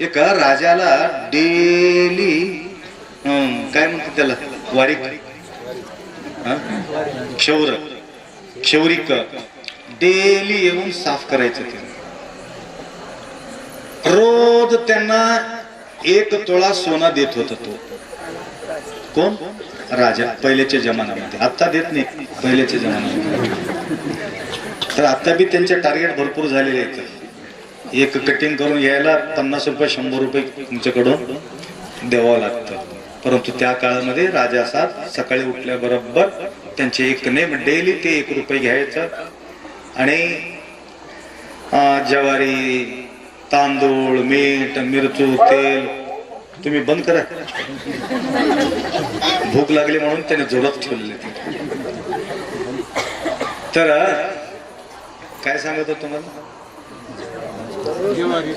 एका राजाला डेली काय म्हणतात त्याला? वारीक. क्षौर. क्षौरिक. डेली येऊन साफ करायचं ते. रोज त्यांना एक तोळा सोना देत होता तो. कोण? राजा पहिल्याच्या जमान्यामध्ये. आत्ता देत नाही पहिल्याच्या जमान्यामध्ये. तर आता बी त्यांचे टार्गेट भरपूर झालेले आहेत. एक कटिंग करून यायला पन्नास रुपये शंभर रुपये तुमच्याकडून द्यावं लागतं. परंतु त्या काळामध्ये राजा साहेब सकाळी उठल्याबरोबर त्यांचे एक नेम डेली ते एक रुपये घ्यायचं. आणि ज्वारी तांदूळ मीठ मिरचू तेल तुम्ही बंद करा. भूक लागली म्हणून त्याने जोडत ठेवले तर काय सांगत होतो तुम्हाला?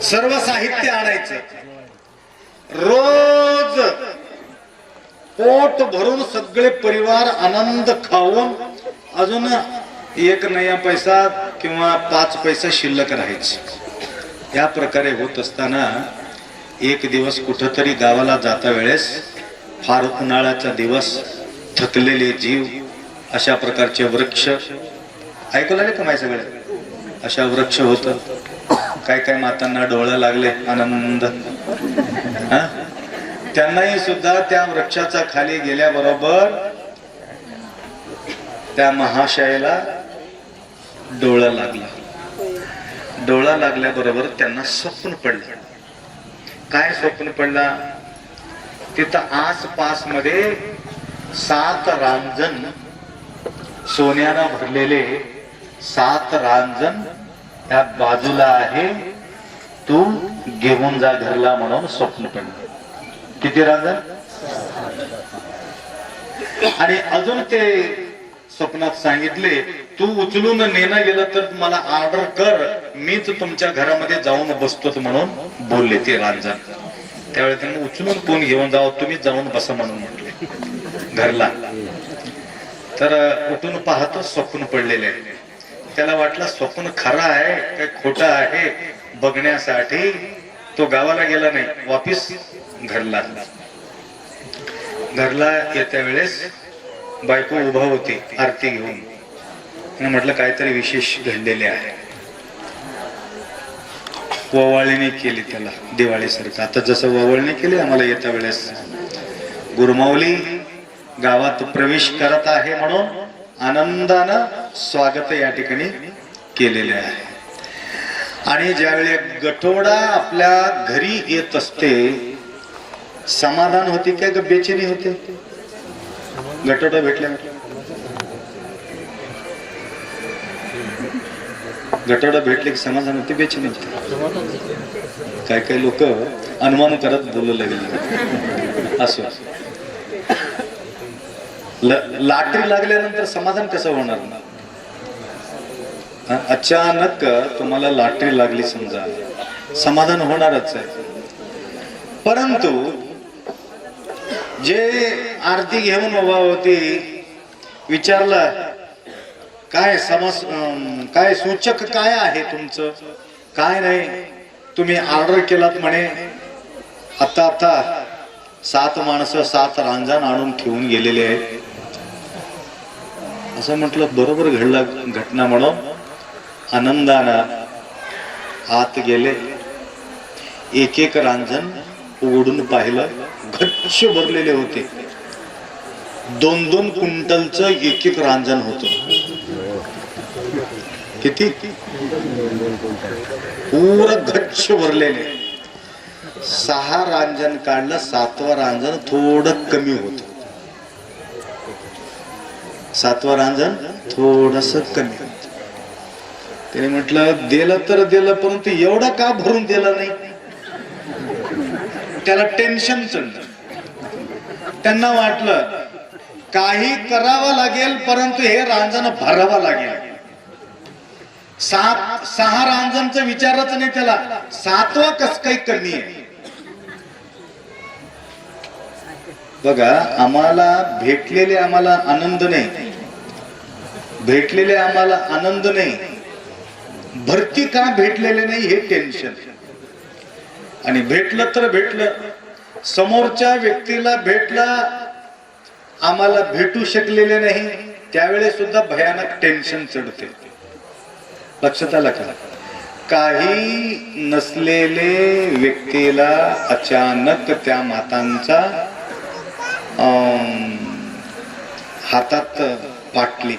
सर्व साहित्य आणायचं. रोज पोट भरून सगळे परिवार आनंद खाऊन अजून एक नया पैसा किंवा पाच पैसा शिल्लक राहायचे. या प्रकारे होत असताना एक दिवस कुठंतरी गावाला जाता वेळेस फार उन्हाळ्याचा दिवस थकलेले जीव अशा प्रकारचे वृक्ष. ऐकू लागले का माहिती सगळे अशा वृक्ष होतं. काय काय मातांना डोळं लागले? आनंद. त्यांनाही सुद्धा त्या वृक्षाचा खाली गेल्याबरोबर त्या महाशयाला डोळा लागला. डोळा लागल्याबरोबर त्यांना स्वप्न पडलं. काय स्वप्न पडला? तिथं आसपासमध्ये सात रांजण सोन्यानं भरलेले सात रांजण त्या बाजूला आहे तू घेऊन जा घरला म्हणून स्वप्न पडलं किती राजा आणि अजून ते स्वप्नात सांगितले तू उचलून नेणं गेलं तर मला ऑर्डर कर मीच तुमच्या घरामध्ये जाऊन बसतो म्हणून बोलले ते रांजण. त्यावेळी त्यांनी उचलून कोण घेऊन जावं तुम्ही जाऊन बसा म्हणून म्हटले. घरला. तर उठून पाहतो स्वप्न पडलेले. आहे त्याला वाटलं स्वप्न खरं आहे काय खोटं आहे बघण्यासाठी? तो गावाला गेला नाही वापिस घरला. घरला येत्या वेळेस बायको उभा होती आरती घेऊन. म्हटलं काहीतरी विशेष घडलेले आहे. ववाळीने केली त्याला दिवाळीसारखं. आता जसं ववाळणी केली आम्हाला येत्या वेळेस गुरमावली गावात प्रवेश करत आहे म्हणून आनंदानं स्वागत या ठिकाणी केलेले आहे. आणि ज्यावेळी गठोडा आपल्या घरी येत असते समाधान होते काय बेचेनी होते? गठोडा भेटल्या गठोडा भेटले की समाधान होते बेचेनी होते. काय काय लोक अनुमान करत बोलू लागले असो. ल- लाटरी लागल्यानंतर समाधान कसं होणार? ना अचानक तुम्हाला लाटरी लागली समजा. समाधान होणारच आहे. परंतु जे आरती घेऊन उभा होती विचारलं काय समस काय सूचक काय आहे तुमचं? काय नाही तुम्ही ऑर्डर केलात म्हणे. आता आता सात माणसं सात रांजण आणून ठेवून गेलेले आहेत. असं म्हटलं बरोबर घडलं घटना म्हणून. आनंदानं आत गेले. एक एक रांजण उघडून पाहिलं घच्च भरलेले होते. दोन दोन क्विंटलचं एक एक रांजण होत. किती? पूर घच्च भरलेले. सहा रांजण काढलं सातवा रांजण थोडं कमी होत. सातवा रांजण थोडस कमी. होत त्याने म्हटलं दिलं तर दिलं परंतु एवढं का भरून दिलं नाही? त्याला टेन्शन चढलं. त्यांना वाटलं काही करावं लागेल परंतु हे रांजण भरावं लागेल. सात सहा रांजणचा विचारच नाही त्याला सातवा कस काही कमी आहे? बघा आम्हाला भेटलेले आम्हाला आनंद नाही. भेटलेले आम्हाला आनंद नाही. भरती का भेटलेले नाही हे टेन्शन आणि भेटलं तर भेटलं. समोरच्या व्यक्तीला भेटला आम्हाला भेटू शकलेले नाही त्यावेळेस सुद्धा भयानक टेन्शन चढते. लक्षात आलं का? काही नसलेले व्यक्तीला अचानक त्या मातांचा हातात पाटली.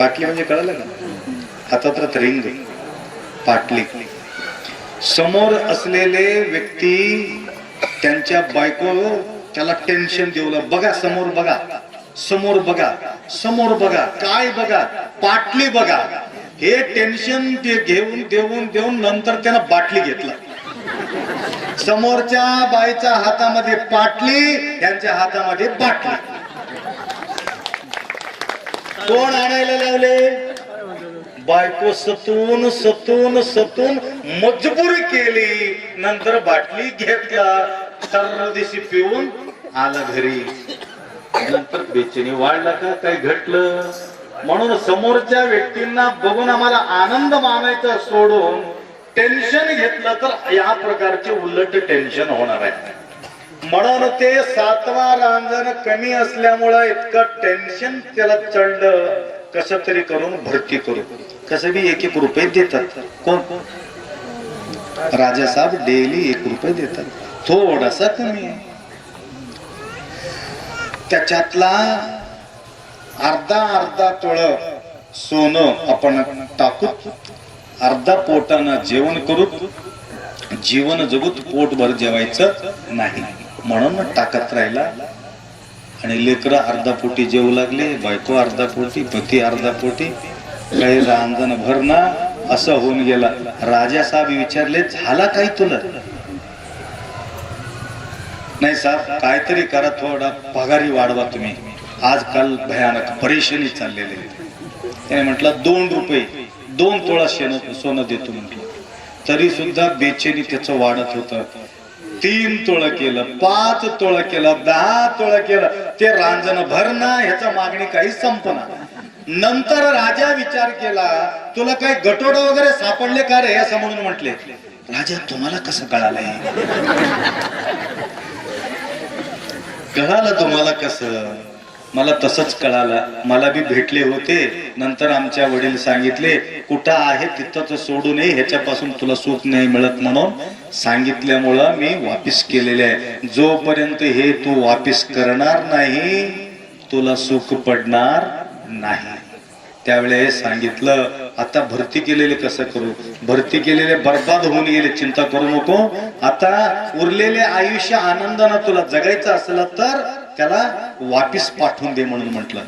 पाटली म्हणजे कळलं का? हातात रिंग. पाटली. समोर असलेले व्यक्ती त्यांच्या बायको त्याला टेन्शन देऊ बघा समोर बघा. समोर बघा. समोर बघा. काय बघा? पाटली बघा. हे टेन्शन ते घेऊन देऊन देऊन नंतर त्यानं बाटली घेतला. समोरच्या बाईच्या हातामध्ये पाटली यांच्या हातामध्ये बाटली. कोण आणायला लावले बायको सतून सतून सतून मजबूर केली. नंतर बाटली घेतला सर्व दिवशी पिऊन आला घरी. नंतर बेचैनी वाढला का? काही घटलं? म्हणून समोरच्या व्यक्तींना बघून आम्हाला आनंद मानायचा सोडून टेन्शन घेतलं तर या प्रकारचे उलट टेन्शन होणार आहे. म्हणून ते सातवा रांजण कमी असल्यामुळं इतकं टेन्शन त्याला चढलं. कस तरी करून भरती करू. कसं बी एक एक रुपये देतात. कोण? राजा साहेब डेली एक रुपये देतात. थोडासा कमी. आहे त्याच्यातला अर्धा अर्धा तोळ सोनं आपण टाकू अर्धा पोटानं जेवण करू जीवन जगूत पोटभर जेवायचं नाही. म्हणून टाकत राहिला. आणि लेकरं अर्धा पोटी जेवू लागले बायको अर्धा पोटी पती अर्धा पोटी काही रांजण भर ना असं होऊन गेला. राजा साहेब विचारले झाला काही तुला? नाही साहेब काहीतरी करा थोडा पगारी वाढवा तुम्ही. आजकाल भयानक परेशानी चाललेली त्याने म्हटलं दोन रुपये दोन तोळा शेण सोनं देतो म्हटलं. तरी सुद्धा बेचैनी त्याचं वाढत होतं. तीन तोळ केलं पाच तोळ केलं दहा तोळ केलं. ते रांजण भरणं ह्याचा मागणी काही संपना. नंतर राजा विचार केला तुला काही गटोड वगैरे सापडले का रे? असं म्हणून म्हटले. राजा तुम्हाला कसं कळालंय? कळालं तुम्हाला कसं? मला तसंच कळालं. मला बी भेटले होते. नंतर आमच्या वडील सांगितले कुठं आहे तिथं सोडू नये ह्याच्यापासून तुला सुख नाही मिळत म्हणून. सांगितल्यामुळं मी वापिस केलेले आहे. जोपर्यंत हे तू वापिस करणार नाही तुला सुख पडणार नाही. त्यावेळेस सांगितलं आता भरती केलेले कसं करू? भरती केलेले बर्बाद होऊन गेले चिंता करू नको. आता उरलेले आयुष्य आनंदानं तुला जगायचं असलं तर त्याला वापिस पाठवून दे म्हणून म्हटलं.